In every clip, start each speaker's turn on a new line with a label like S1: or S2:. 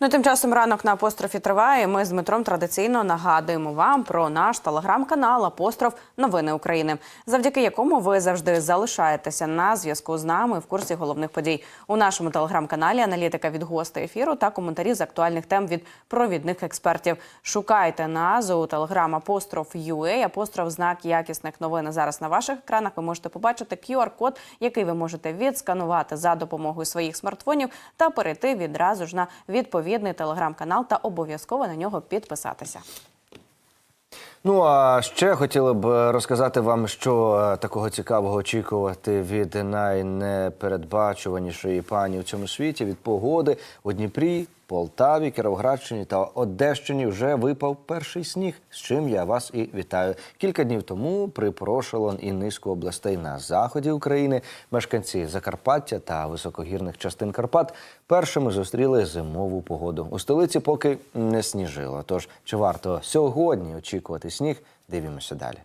S1: Ну, тим часом ранок на апострофі триває. Ми з Дмитром традиційно нагадуємо вам про наш телеграм-канал Апостроф Новини України, завдяки якому ви завжди залишаєтеся на зв'язку з нами в курсі головних подій. У нашому телеграм-каналі аналітика від гостей ефіру та коментарі з актуальних тем від провідних експертів. Шукайте нас у телеграм Апостроф UA, апостроф знак якісних новин. Зараз на ваших екранах ви можете побачити QR-код, який ви можете відсканувати за допомогою своїх смартфонів та перейти відразу ж на відповідний телеграм-канал та обов'язково на нього підписатися.
S2: Ну а ще хотіла б розказати вам, що е, такого цікавого очікувати від найнепередбачуванішої пані у цьому світі від погоди у Дніпрі, Полтаві, Кіровоградщині та Одещині вже випав перший сніг, з чим я вас і вітаю. Кілька днів тому припорошило і низку областей на заході України. Мешканці Закарпаття та високогірних частин Карпат першими зустріли зимову погоду. У столиці поки не сніжило. Тож чи варто сьогодні очікувати сніг? Дивімося далі.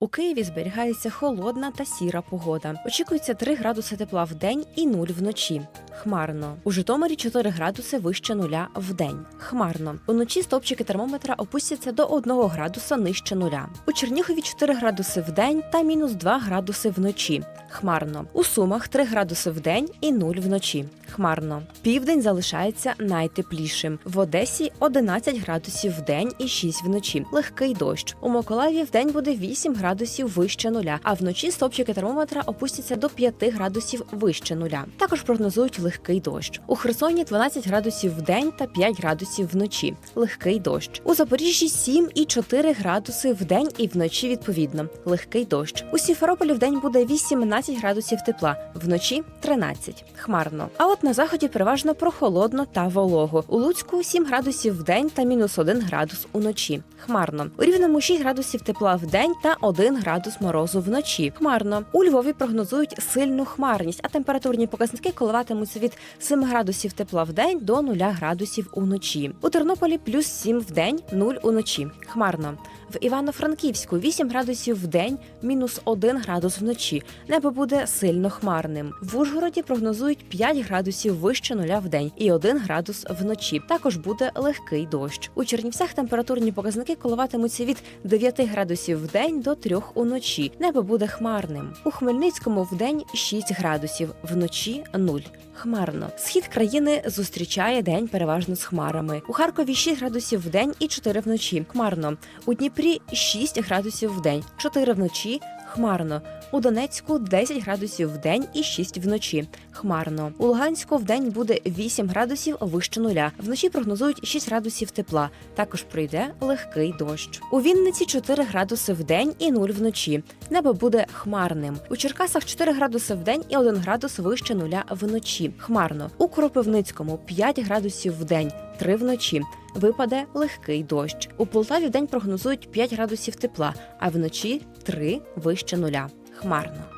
S3: У Києві зберігається холодна та сіра погода. Очікується 3 градуси тепла в день і 0 вночі. Хмарно. У Житомирі 4 градуси вище нуля в день. Хмарно. Уночі стопчики термометра опустяться до 1 градуса нижче нуля. У Чернігові 4 градуси в день та мінус 2 градуси вночі. Хмарно. У Сумах 3 градуси в день і 0 вночі. Хмарно. Південь залишається найтеплішим. В Одесі 11 градусів в день і 6 вночі. Легкий дощ. У Миколаєві в день буде 8 градусів вище нуля, а вночі стопчики термометра опустяться до 5 градусів вище нуля. Також прогнозують легкий дощ. У Херсоні 12 градусів в день та 5 градусів вночі. Легкий дощ. У Запоріжжі 7 і 4 градуси в день і вночі відповідно. Легкий дощ. У Сімферополі в день буде 18 градусів тепла, вночі 13. Хмарно. А от на заході переважно прохолодно та волого. У Луцьку 7 градусів в день та мінус 1 градус уночі. Хмарно. У Рівному 6 градусів тепла в день та 1 градус морозу вночі. Хмарно. У Львові прогнозують сильну хмарність, а температурні показники коливатимуться від 7 градусів тепла в день до 0 градусів уночі. У Тернополі плюс 7 в день, 0 уночі. Хмарно. В Івано-Франківську 8 градусів в день, мінус 1 градус вночі. Небо буде сильно хмарним. В Ужгороді прогнозують 5 градусів вище нуля в день і 1 градус вночі. Також буде легкий дощ. У Чернівцях температурні показники коливатимуться від 9 градусів в день до 3 уночі. Небо буде хмарним. У Хмельницькому в день 6 градусів, вночі 0. Хмарно. Схід країни зустрічає день переважно з хмарами. У Харкові 6 градусів в день і 4 вночі. Хмарно. У Дніпрі 6 градусів в день, 4 вночі. Хмарно. У Донецьку 10 градусів в день і 6 вночі. Хмарно. У Луганську в день буде 8 градусів вище нуля. Вночі прогнозують 6 градусів тепла. Також пройде легкий дощ. У Вінниці 4 градуси в день і 0 вночі. Небо буде хмарним. У Черкасах 4 градуси в день і 1 градус вище нуля вночі. Хмарно. У Кропивницькому 5 градусів в день, 3 вночі. Випаде легкий дощ. У Полтаві в день прогнозують 5 градусів тепла, а вночі 3 вище нуля. Хмарно.